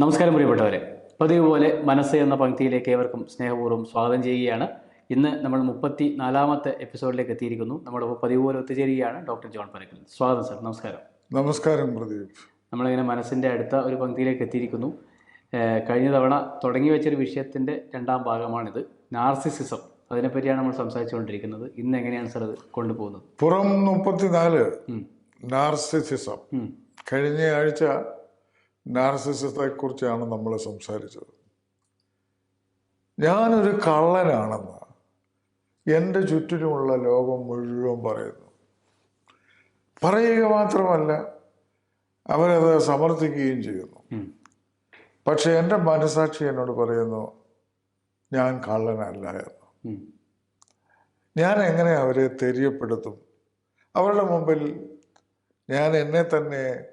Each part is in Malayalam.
നമസ്കാരം പ്രിയപ്പെട്ടവരെ. പതിവ് പോലെ മനസ്സ് എന്ന പങ്ക്തിയിലേക്ക് ഏവർക്കും സ്നേഹപൂർവം സ്വാഗതം ചെയ്യുകയാണ്. ഇന്ന് നമ്മൾ മുപ്പത്തി നാലാമത്തെ എപ്പിസോഡിലേക്ക് എത്തിയിരിക്കുന്നു. നമ്മുടെ പതിവ് പോലെ ഒത്തുചേരുകയാണ് ഡോക്ടർ ജോൺ പരക്കൽ. സ്വാഗതം സർ. നമസ്കാരം. നമസ്കാരം പ്രദീപ്. നമ്മളിങ്ങനെ മനസ്സിന്റെ അടുത്ത ഒരു പങ്ക്തിയിലേക്ക് എത്തിയിരിക്കുന്നു. കഴിഞ്ഞ തവണ തുടങ്ങി വെച്ചൊരു വിഷയത്തിന്റെ രണ്ടാം ഭാഗമാണിത്. നാർസിസിസം. അതിനെപ്പറ്റിയാണ് നമ്മൾ സംസാരിച്ചുകൊണ്ടിരിക്കുന്നത്. ഇന്ന് എങ്ങനെയാണ് സർ അത് കൊണ്ടുപോകുന്നത്? പുറം മുപ്പത്തിനാല്. നാർസിസിസം. കഴിഞ്ഞ ആഴ്ച നാർസിസത്തെ കുറിച്ചാണ് നമ്മൾ സംസാരിച്ചത്. ഞാനൊരു കള്ളനാണെന്ന് എന്റെ ചുറ്റിനുമുള്ള ലോകം മുഴുവൻ പറയുന്നു. പറയുക മാത്രമല്ല അവരത് സമർത്ഥിക്കുകയും ചെയ്യുന്നു. പക്ഷെ എന്റെ മനസാക്ഷി എന്നോട് പറയുന്നു ഞാൻ കള്ളനല്ല എന്ന്. ഞാൻ എങ്ങനെ അവരെ തെരിയപ്പെടുത്തും? അവരുടെ മുമ്പിൽ ഞാൻ എന്നെ തന്നെ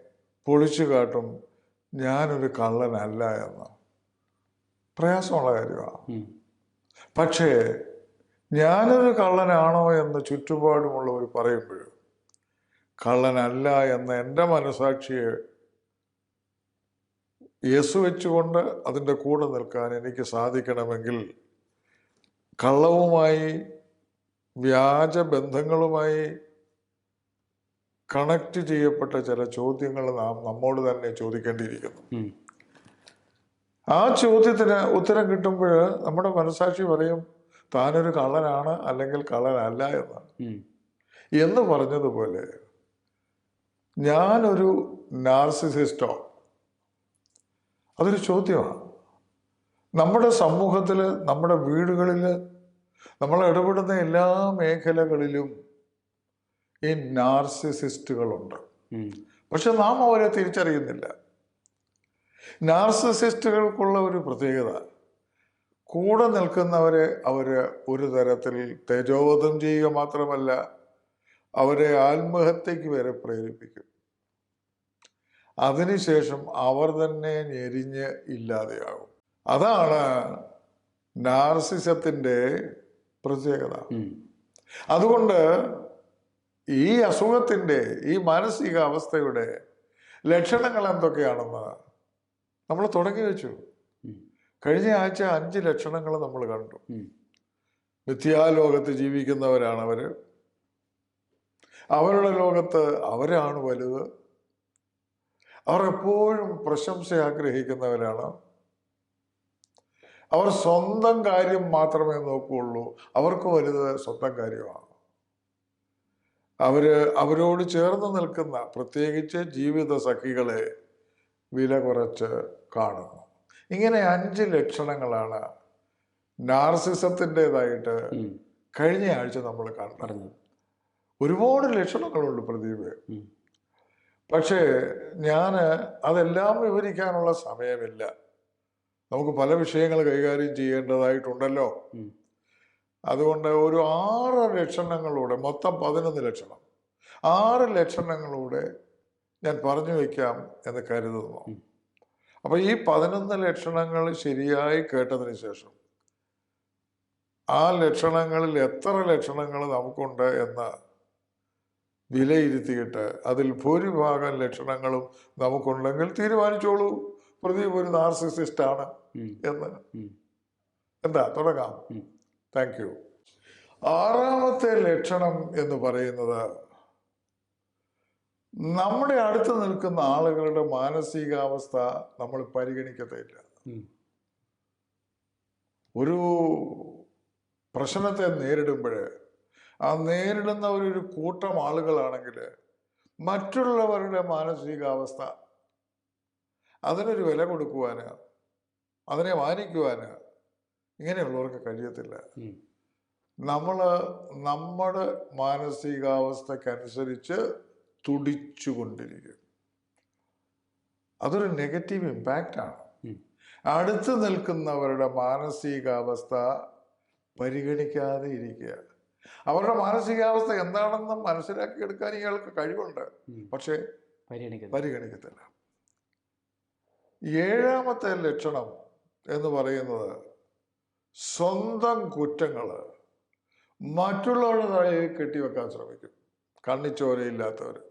പൊളിച്ചു കാട്ടും ഞാനൊരു കള്ളനല്ല എന്ന് പ്രയാസമുള്ള കാര്യമാണ്. പക്ഷേ ഞാനൊരു കള്ളനാണോ എന്ന് ചുറ്റുപാടുമുള്ളവർ പറയുമ്പോഴും കള്ളനല്ല എന്ന എന്റെ മനസാക്ഷിയെ യേസു വെച്ചുകൊണ്ട് അതിന്റെ കൂടെ നിൽക്കാൻ എനിക്ക് സാധിക്കണമെങ്കിൽ കള്ളവുമായി വ്യാജ ബന്ധങ്ങളുമായി കണക്ട് ചെയ്യപ്പെട്ട ചില ചോദ്യങ്ങൾ നാം നമ്മോട് തന്നെ ചോദിക്കേണ്ടിയിരിക്കുന്നു. ആ ചോദ്യത്തിന് ഉത്തരം കിട്ടുമ്പോൾ നമ്മുടെ മനസാക്ഷി പറയും താനൊരു കള്ളനാണ് അല്ലെങ്കിൽ കള്ളനല്ല എന്ന്. എന്ന് പറഞ്ഞതുപോലെ ഞാനൊരു നാർസിസിസ്റ്റോ? അതൊരു ചോദ്യമാണ്. നമ്മുടെ സമൂഹത്തിൽ നമ്മുടെ വീടുകളിൽ നമ്മൾ ഇടപെടുന്ന എല്ലാ മേഖലകളിലും ഈ നാർസിസിസ്റ്റുകളുണ്ട്. പക്ഷെ നാം അവരെ തിരിച്ചറിയുന്നില്ല. നാർസിസിസ്റ്റുകൾക്കുള്ള ഒരു പ്രത്യേകത കൂടെ നിൽക്കുന്നവരെ അവർ ഒരു തരത്തിൽ തേജോവധം ചെയ്യുക മാത്രമല്ല അവരെ ആത്മഹത്യക്ക് വരെ പ്രേരിപ്പിക്കും. അതിനുശേഷം അവർ തന്നെ ഞെരിഞ്ഞ് ഇല്ലാതെയാകും. അതാണ് നാർസിസത്തിന്റെ പ്രത്യേകത. അതുകൊണ്ട് ഈ അസുഖത്തിന്റെ ഈ മാനസികാവസ്ഥയുടെ ലക്ഷണങ്ങൾ എന്തൊക്കെയാണെന്ന് നമ്മൾ തുടങ്ങി വെച്ചു. കഴിഞ്ഞ ആഴ്ച അഞ്ച് ലക്ഷണങ്ങൾ നമ്മൾ കണ്ടു. മിഥ്യാലോകത്ത് ജീവിക്കുന്നവരാണ് അവർ അവരുടെ ലോകത്ത് അവരാണ് വലുത്. അവർ എപ്പോഴും പ്രശംസ ആഗ്രഹിക്കുന്നവരാണ്. അവർ സ്വന്തം കാര്യം മാത്രമേ നോക്കുകയുള്ളൂ. അവർക്ക് വലുത് സ്വന്തം കാര്യമാണ്. അവർ അവരോട് ചേർന്ന് നിൽക്കുന്ന പ്രത്യേകിച്ച് ജീവിത സഖികളെ വില കുറച്ച് കാണുന്നു. ഇങ്ങനെ അഞ്ച് ലക്ഷണങ്ങളാണ് നാർസിസത്തിന്റെതായിട്ട്. കഴിഞ്ഞ ആഴ്ച നമ്മൾ കണ്ടത്. ഒരുപാട് ലക്ഷണങ്ങളുണ്ട് പ്രദീപ്. പക്ഷേ ഞാൻ അതെല്ലാം വിവരിക്കാനുള്ള സമയമില്ല. നമുക്ക് പല വിഷയങ്ങൾ കൈകാര്യം ചെയ്യേണ്ടതായിട്ടുണ്ടല്ലോ. അതുകൊണ്ട് ഒരു ആറ് ലക്ഷണങ്ങളൂടെ മൊത്തം പതിനൊന്ന് ലക്ഷണം. ആറ് ലക്ഷണങ്ങളൂടെ ഞാൻ പറഞ്ഞു വയ്ക്കാം എന്ന് കരുതുന്നു. ഉം. അപ്പൊ ഈ പതിനൊന്ന് ലക്ഷണങ്ങൾ ശരിയായി കേട്ടതിന് ശേഷം ആ ലക്ഷണങ്ങളിൽ എത്ര ലക്ഷണങ്ങൾ നമുക്കുണ്ട് എന്ന് വിലയിരുത്തിയിട്ട് അതിൽ ഭൂരിഭാഗം ലക്ഷണങ്ങളും നമുക്കുണ്ടെങ്കിൽ തീരുമാനിച്ചോളൂ. പ്രദീപ് ഒരു നാർസിസിസ്റ്റ് ആണ് ഉം. എന്ന്. എന്താ? തുടങ്ങാം. താങ്ക് യു ആറാമത്തെ ലക്ഷണം എന്ന് പറയുന്നത് നമ്മുടെ അടുത്ത് നിൽക്കുന്ന ആളുകളുടെ മാനസികാവസ്ഥ നമ്മൾ പരിഗണിക്കത്തില്ല. ഒരു പ്രശ്നത്തെ നേരിടുമ്പോൾ ആ നേരിടുന്ന ഒരു കൂട്ടം ആളുകളാണെങ്കിൽ മറ്റുള്ളവരുടെ മാനസികാവസ്ഥ അതിനൊരു വില കൊടുക്കുവാന് അതിനെ മാനിക്കുവാന് ഇങ്ങനെയുള്ളവർക്ക് കഴിയത്തില്ല. നമ്മൾ നമ്മുടെ മാനസികാവസ്ഥക്കനുസരിച്ച് തുടിച്ചുകൊണ്ടിരിക്കും. അതൊരു നെഗറ്റീവ് ഇമ്പാക്റ്റാണ്. അടുത്ത് നിൽക്കുന്നവരുടെ മാനസികാവസ്ഥ പരിഗണിക്കാതെ ഇരിക്കുക. അവരുടെ മാനസികാവസ്ഥ എന്താണെന്ന് മനസ്സിലാക്കിയെടുക്കാൻ ഇയാൾക്ക് കഴിവുണ്ട്. പക്ഷെ പരിഗണിക്കത്തില്ല. ഏഴാമത്തെ ലക്ഷണം എന്ന് പറയുന്നത് സ്വന്തം കുറ്റങ്ങൾ മറ്റുള്ളവരുടെ തലയിൽ കെട്ടിവെക്കാൻ ശ്രമിക്കും. കണ്ണിച്ചോരയില്ലാത്തവർ.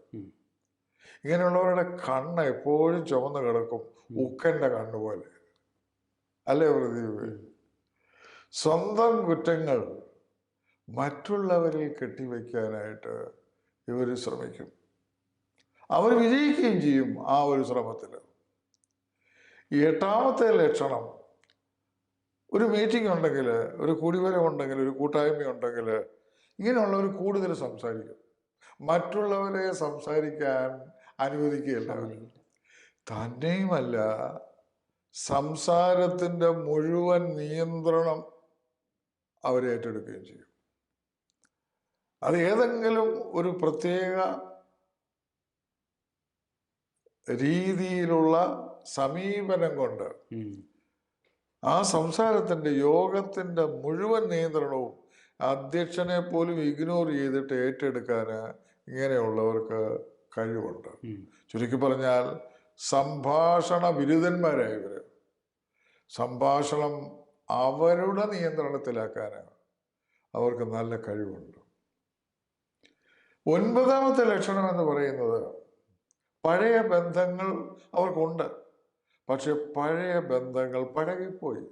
ഇങ്ങനെയുള്ളവരുടെ കണ്ണ് എപ്പോഴും ചുമന്ന് കിടക്കും. ഉക്കന്റെ കണ്ണ് പോലെ. അല്ലേ പ്രദീപ്? സ്വന്തം കുറ്റങ്ങൾ മറ്റുള്ളവരിൽ കെട്ടിവെക്കാനായിട്ട് ഇവർ ശ്രമിക്കും. അവർ വിജയിക്കുകയും ചെയ്യും ആ ഒരു ശ്രമത്തിൽ എട്ടാമത്തെ ലക്ഷണം ഒരു മീറ്റിംഗ് ഉണ്ടെങ്കിൽ ഒരു കൂടിവരം ഉണ്ടെങ്കിൽ ഒരു കൂട്ടായ്മ ഉണ്ടെങ്കിൽ ഇങ്ങനെയുള്ളവർ കൂടുതൽ സംസാരിക്കും. മറ്റുള്ളവരെ സംസാരിക്കാൻ അനുവദിക്കുകയില്ല തന്നെയുമല്ല സംസാരത്തിന്റെ മുഴുവൻ നിയന്ത്രണം അവർ ഏറ്റെടുക്കുകയും ചെയ്യും. അത് ഏതെങ്കിലും ഒരു പ്രത്യേക രീതിയിലുള്ള സമീപനം കൊണ്ട്. ആ സംസാരത്തിന്റെ യോഗത്തിന്റെ മുഴുവൻ നിയന്ത്രണവും അധ്യക്ഷനെ പോലും ഇഗ്നോർ ചെയ്തിട്ട് ഏറ്റെടുക്കാൻ ഇങ്ങനെയുള്ളവർക്ക് കഴിവുണ്ട്. ചുരുക്കി പറഞ്ഞാൽ സംഭാഷണ ബിരുദന്മാരായ ഇവർ സംഭാഷണം അവരുടെ നിയന്ത്രണത്തിലാക്കാൻ അവർക്ക് നല്ല കഴിവുണ്ട്. ഒൻപതാമത്തെ ലക്ഷണം എന്ന് പറയുന്നത് പഴയ ബന്ധങ്ങൾ അവർക്കുണ്ട്. പക്ഷെ പഴയ ബന്ധങ്ങൾ പഴകിപ്പോയി.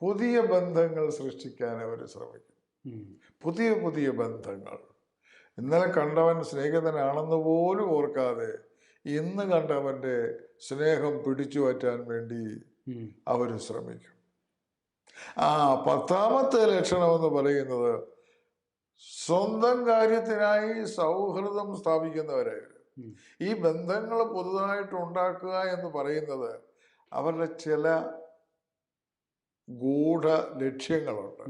പുതിയ ബന്ധങ്ങൾ സൃഷ്ടിക്കാൻ അവർ ശ്രമിക്കും. പുതിയ പുതിയ ബന്ധങ്ങൾ. ഇന്നലെ കണ്ടവൻ സ്നേഹിതനാണെന്ന് പോലും ഓർക്കാതെ ഇന്ന് കണ്ടവന്റെ സ്നേഹം പിടിച്ചു പറ്റാൻ വേണ്ടി. അവർ ശ്രമിക്കും. ആ പത്താമത്തെ ലക്ഷണം എന്ന് പറയുന്നത് സ്വന്തം കാര്യത്തിനായി സൗഹൃദം സ്ഥാപിക്കുന്നവരായിരുന്നു. ഉം. ഈ ബന്ധങ്ങൾ പുതുതായിട്ട് ഉണ്ടാക്കുക എന്ന് പറയുന്നത് അവരുടെ ചില ഗൂഢ ലക്ഷ്യങ്ങളുണ്ട്.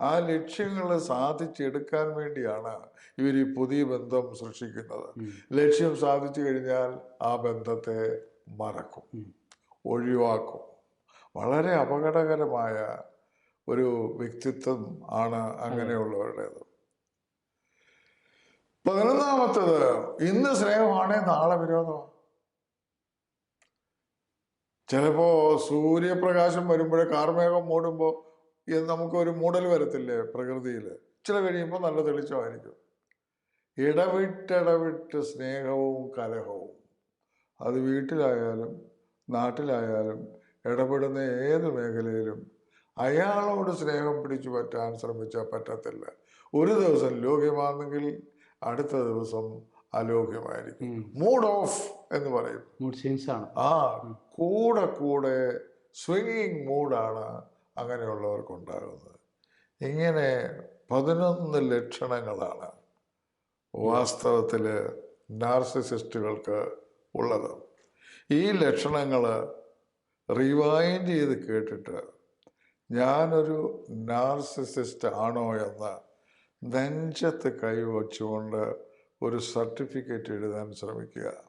ആ ലക്ഷ്യങ്ങൾ സാധിച്ചെടുക്കാൻ വേണ്ടിയാണ് ഇവർ ഈ പുതിയ ബന്ധം സൃഷ്ടിക്കുന്നത്. ലക്ഷ്യം സാധിച്ചു കഴിഞ്ഞാൽ ആ ബന്ധത്തെ മറക്കും ഒഴിവാക്കും. വളരെ അപകടകരമായ ഒരു വ്യക്തിത്വം ആണ് അങ്ങനെയുള്ളവരുടേത്. പതിനൊന്നാമത്തത് ഇന്ന് സ്നേഹമാണ് നാളെ വിരോധമാണ് ചിലപ്പോ സൂര്യപ്രകാശം വരുമ്പോഴേ കാർമേഘം മൂടുമ്പോൾ നമുക്കൊരു മൂടൽ വരത്തില്ലേ പ്രകൃതിയിൽ ചില കഴിയുമ്പോൾ നല്ല തെളിച്ചമായിരിക്കും. ഇടവിട്ടിടവിട്ട് സ്നേഹവും കലഹവും. അത് വീട്ടിലായാലും നാട്ടിലായാലും ഇടപെടുന്ന ഏത് മേഖലയിലും അയാളോട് സ്നേഹം പിടിച്ചു പറ്റാൻ ശ്രമിച്ചാൽ പറ്റത്തില്ല. ഒരു ദിവസം ലോക്യമാണെങ്കിൽ അടുത്ത ദിവസം അലോക്യമായിരിക്കും മൂഡ് ഓഫ് എന്ന് പറയും. മൂഡ് ആണ്. ആ കൂടെ കൂടെ സ്വിംഗിങ് മൂഡാണ് അങ്ങനെയുള്ളവർക്ക് ഉണ്ടാകുന്നത് ഇങ്ങനെ പതിനൊന്ന് ലക്ഷണങ്ങളാണ് വാസ്തവത്തിൽ നാർസിസിസ്റ്റുകൾക്ക് ഉള്ളത്. ഈ ലക്ഷണങ്ങൾ റിവൈൻഡ് ചെയ്ത് കേട്ടിട്ട് ഞാനൊരു നാർസിസിസ്റ്റ് ആണോ എന്ന് നെഞ്ചത്ത് കൈവച്ചുകൊണ്ട് ഒരു സർട്ടിഫിക്കറ്റ് എഴുതാൻ ശ്രമിക്കുക.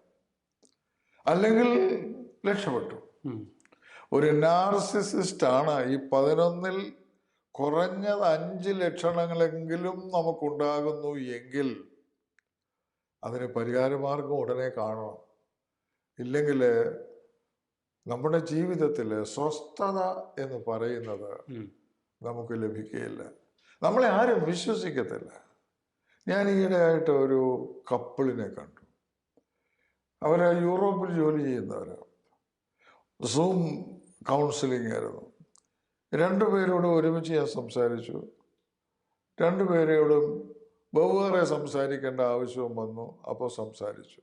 അല്ലെങ്കിൽ രക്ഷപ്പെട്ടു. ഒരു നാർസിസിസ്റ്റ് ആണ് ഈ പതിനൊന്നിൽ കുറഞ്ഞത് അഞ്ച് ലക്ഷണങ്ങളെങ്കിലും നമുക്കുണ്ടാകുന്നു എങ്കിൽ അതിന് പരിഹാരമാർഗം ഉടനെ കാണണം. ഇല്ലെങ്കിൽ നമ്മുടെ ജീവിതത്തിൽ സ്വസ്ഥത എന്ന് പറയുന്നത് നമുക്ക് ലഭിക്കുകയില്ല. നമ്മളെ ആരും വിശ്വസിക്കത്തില്ല. ഞാൻ ഈയിടെയായിട്ട് ഒരു കപ്പിളിനെ കണ്ടു. അവർ യൂറോപ്പിൽ ജോലി ചെയ്യുന്നവരാണ് സൂം കൗൺസിലിംഗ് ആയിരുന്നു. രണ്ടുപേരോടും ഒരുമിച്ച് ഞാൻ സംസാരിച്ചു. രണ്ടുപേരോടും വെവ്വേറെ സംസാരിക്കേണ്ട ആവശ്യവും വന്നു. അപ്പോൾ സംസാരിച്ചു.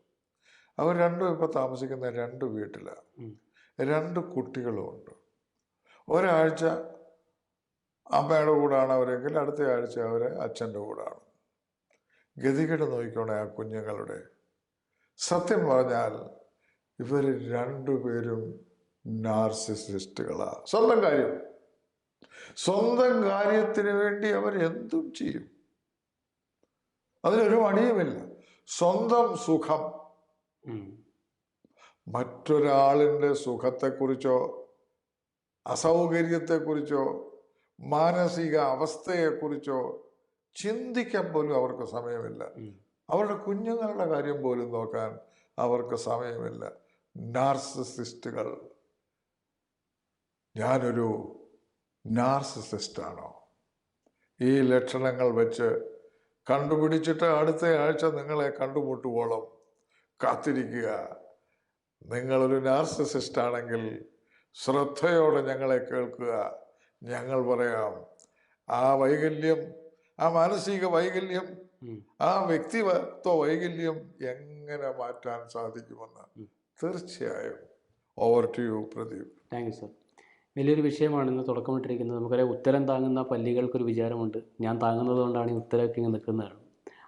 അവർ രണ്ടും ഇപ്പോൾ താമസിക്കുന്ന രണ്ട് വീട്ടിലാണ് രണ്ട് കുട്ടികളുമുണ്ട്. ഒരാഴ്ച അമ്മയുടെ കൂടാണ് അവരെങ്കിൽ അടുത്ത ആഴ്ച അവർ അച്ഛന്റെ കൂടാണ്. ഗതികേട് നോക്കിക്കോണേ ആ കുഞ്ഞുങ്ങളുടെ. സത്യം പറഞ്ഞാൽ ഇവർ രണ്ടുപേരും നാർസിസിസ്റ്റുകളാണ് സ്വന്തം കാര്യം. സ്വന്തം കാര്യത്തിന് വേണ്ടി അവർ എന്തും ചെയ്യും. അതിലൊരു മടിയുമില്ല. സ്വന്തം സുഖം. മറ്റൊരാളിന്റെ സുഖത്തെക്കുറിച്ചോ അസൗകര്യത്തെക്കുറിച്ചോ മാനസിക അവസ്ഥയെക്കുറിച്ചോ ചിന്തിക്കാൻ പോലും അവർക്ക് സമയമില്ല. അവരുടെ കുഞ്ഞുങ്ങളുടെ കാര്യം പോലും നോക്കാൻ അവർക്ക് സമയമില്ല. നാർസിസിസ്റ്റുകൾ. ഞാനൊരു നാർസിസിസ്റ്റാണോ? ഈ ലക്ഷണങ്ങൾ വെച്ച് കണ്ടുപിടിച്ചിട്ട് അടുത്ത ആഴ്ച നിങ്ങളെ കണ്ടുമുട്ടുവോളം കാത്തിരിക്കുക. നിങ്ങളൊരു നാർസിസിസ്റ്റ് ആണെങ്കിൽ ശ്രദ്ധയോടെ ഞങ്ങളെ കേൾക്കുക. ഞങ്ങൾ പറയാം. ആ വൈകല്യം ആ മാനസിക വൈകല്യം ആ വ്യക്തിത്വ വൈകല്യം എങ്ങനെ മാറ്റാൻ സാധിക്കുമെന്ന്. തീർച്ചയായും over to you Pradeep. Thank you sir വലിയൊരു വിഷയമാണ് ഇന്ന് തുടക്കമിട്ടിരിക്കുന്നത്. നമുക്കറിയാം ഉത്തരം താങ്ങുന്ന പല്ലികൾക്കൊരു വിചാരമുണ്ട്. ഞാൻ താങ്ങുന്നത് കൊണ്ടാണ് ഈ ഉത്തരമൊക്കെ ഇങ്ങനെ നിൽക്കുന്നതാണ്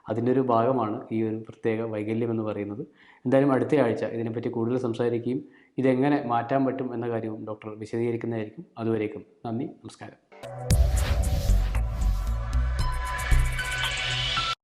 അതിന്റെ ഒരു ഭാഗമാണ് ഈ ഒരു പ്രത്യേക വൈകല്യം എന്ന് പറയുന്നത്. എന്തായാലും അടുത്ത ആഴ്ച ഇതിനെപ്പറ്റി കൂടുതൽ സംസാരിക്കുകയും ഇതെങ്ങനെ മാറ്റാൻ പറ്റും എന്ന കാര്യവും ഡോക്ടർ വിശദീകരിക്കുന്നതായിരിക്കും. അതുവരേക്കും നന്ദി നമസ്കാരം.